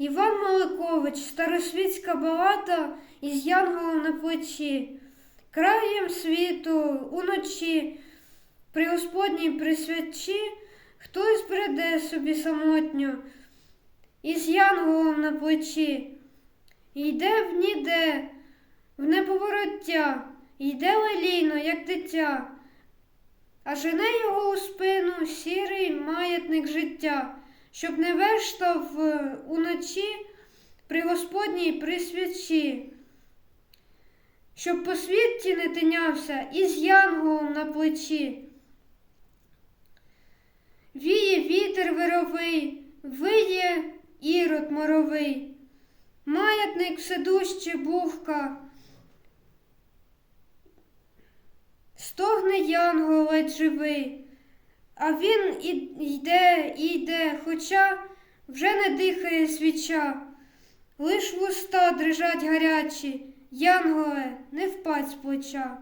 Іван Маликович, старосвітська балада із янголом на плечі. Краєм світу уночі, при Господній присвячі, хтось бреде собі самотньо, із янголом на плечі. Йде в ніде, в неповороття, йде лелійно, як дитя, а жене його у спину сірий маятник життя, щоб не вештав е, уночі при Господній присвячі, щоб по світі не тинявся із янголом на плечі. Віє вітер вировий, виє ірод моровий, маятник вседужче бувка, стогне янгол ледь живий, а він йде, і йде, хоча вже не дихає свіча, лиш вуста дрижать гарячі, янголе, не впадь з плеча.